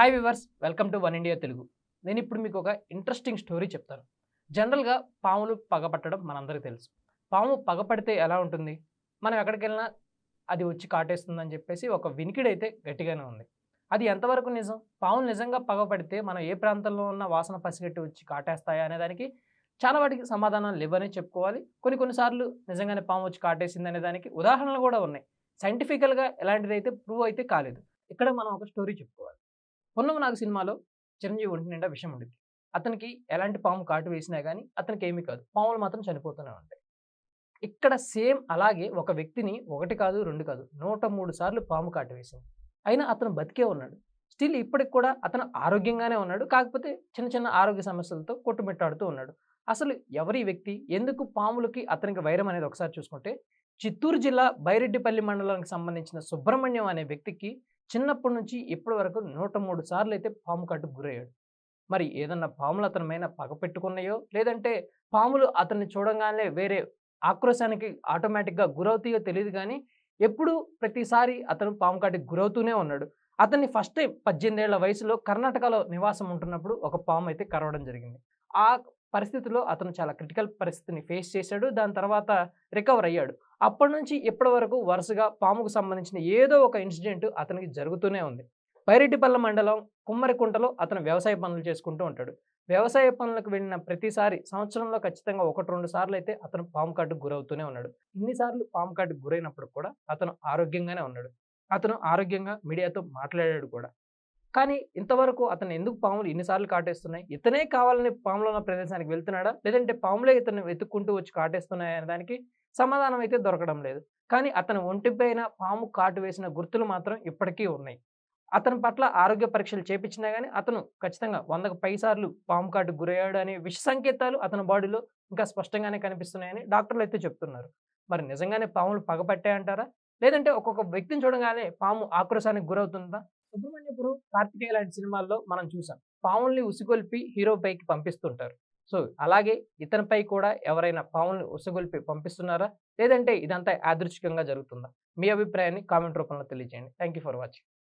Hi viewers welcome to one India Telugu నేను ఇప్పుడు మీకు ఒక ఇంట్రెస్టింగ్ స్టోరీ చెప్తాను. జనరల్గా పాములు పగపట్టడం మనందరికీ తెలుసు. పాము పగపడితే ఎలా ఉంటుంది? మనం ఎక్కడికి వెళ్ళినా అది వచ్చి కాటేస్తుందని చెప్పేసి ఒక వినికిడైతే గట్టిగానే ఉంది. అది ఎంతవరకు నిజం? పాములు నిజంగా పగపడితే మనం ఏ ప్రాంతంలో ఉన్న వాసన పసిగట్టి వచ్చి కాటేస్తాయా అనే దానికి చాలా వాటికి సమాధానాలు లేవని చెప్పుకోవాలి. కొన్ని కొన్నిసార్లు నిజంగానే పాము వచ్చి కాటేసింది అనే దానికి ఉదాహరణలు కూడా ఉన్నాయి. సైంటిఫికల్గా ఎలాంటిది అయితే ప్రూవ్ అయితే కాలేదు. ఇక్కడ మనం ఒక స్టోరీ చెప్పుకోవాలి. పొన్నమ నాగు సినిమాలో చిరంజీవి ఒంటి నిండా విషయం ఉండింది అతనికి ఎలాంటి పాము కాటు వేసినా కానీ అతనికి ఏమీ కాదు. పాములు మాత్రం చనిపోతూనే ఉంటాయి. ఇక్కడ సేమ్ అలాగే ఒక వ్యక్తిని ఒకటి కాదు రెండు కాదు నూట మూడు సార్లు పాము కాటు వేసింది. అయినా అతను బతికే ఉన్నాడు. స్టిల్ ఇప్పటికి కూడా అతను ఆరోగ్యంగానే ఉన్నాడు. కాకపోతే చిన్న చిన్న ఆరోగ్య సమస్యలతో కొట్టుమిట్టాడుతూ ఉన్నాడు. అసలు ఎవరి వ్యక్తి? ఎందుకు పాములకి అతనికి వైరం అనేది ఒకసారి చూసుకుంటే చిత్తూరు జిల్లా బైరెడ్డిపల్లి మండలానికి సంబంధించిన సుబ్రహ్మణ్యం అనే వ్యక్తికి చిన్నప్పటి నుంచి ఇప్పటి వరకు నూట మూడు సార్లు అయితే పాము కట్టుకు గురయ్యాడు. మరి ఏదన్నా పాములు అతని పగ పెట్టుకున్నాయో? లేదంటే పాములు అతన్ని చూడంగానే వేరే ఆక్రోశానికి ఆటోమేటిక్గా గురవుతాయో తెలియదు కానీ ఎప్పుడు ప్రతిసారి అతను పాము కాటికి గురవుతూనే ఉన్నాడు. అతన్ని ఫస్ట్ టైం పద్దెనిమిదేళ్ళ వయసులో కర్ణాటకలో నివాసం ఉంటున్నప్పుడు ఒక పాము అయితే కరవడం జరిగింది. ఆ పరిస్థితిలో అతను చాలా క్రిటికల్ పరిస్థితిని ఫేస్ చేశాడు. దాని తర్వాత రికవర్ అయ్యాడు. అప్పటి నుంచి ఇప్పటి వరకు వరుసగా పాముకు సంబంధించిన ఏదో ఒక ఇన్సిడెంట్ అతనికి జరుగుతూనే ఉంది. పైరెడ్డిపల్ల మండలం కుమ్మరికుంటలో అతను వ్యవసాయ పనులు చేసుకుంటూ ఉంటాడు. వ్యవసాయ పనులకు వెళ్ళిన ప్రతిసారి సంవత్సరంలో ఖచ్చితంగా ఒకటి రెండు సార్లు అయితే అతను పాము కాటుకు గురవుతూనే ఉన్నాడు. ఇన్నిసార్లు పాము కాటుకు గురైనప్పుడు కూడా అతను ఆరోగ్యంగానే ఉన్నాడు. అతను ఆరోగ్యంగా మీడియాతో మాట్లాడాడు కూడా. కానీ ఇంతవరకు అతను ఎందుకు పాములు ఎన్నిసార్లు కాటేస్తున్నాయి? ఇతనే కావాలని పాములు ఉన్న ప్రదేశానికి వెళ్తున్నాడా? లేదంటే పాములే ఇతను వెతుక్కుంటూ వచ్చి కాటేస్తున్నాయి అనే దానికి సమాధానం అయితే దొరకడం లేదు. కానీ అతను ఒంటిపైన పాము కాటు వేసిన గుర్తులు మాత్రం ఇప్పటికీ ఉన్నాయి. అతని పట్ల ఆరోగ్య పరీక్షలు చేపించినా కానీ అతను ఖచ్చితంగా వందకు పైసార్లు పాము కాటు గురయ్యాడు అనే విష సంకేతాలు అతని బాడీలో ఇంకా స్పష్టంగానే కనిపిస్తున్నాయని డాక్టర్లు అయితే చెప్తున్నారు. మరి నిజంగానే పాములు పగపట్టాయంటారా లేదంటే ఒక్కొక్క వ్యక్తిని చూడగానే పాము ఆక్రోశానికి గురవుతుందా? సుబ్రహ్మణ్యపురం కార్తికేయ లాంటి సినిమాల్లో మనం చూసాం. పావుల్ని ఉసిగొల్పి హీరో పైకి పంపిస్తుంటారు. సో అలాగే ఇతనిపై కూడా ఎవరైనా పావుల్ని ఉసగొల్పి పంపిస్తున్నారా? లేదంటే ఇదంతా యాదృచ్ఛికంగా జరుగుతుందా? మీ అభిప్రాయాన్ని కామెంట్ రూపంలో తెలియజేయండి. Thank you for watching.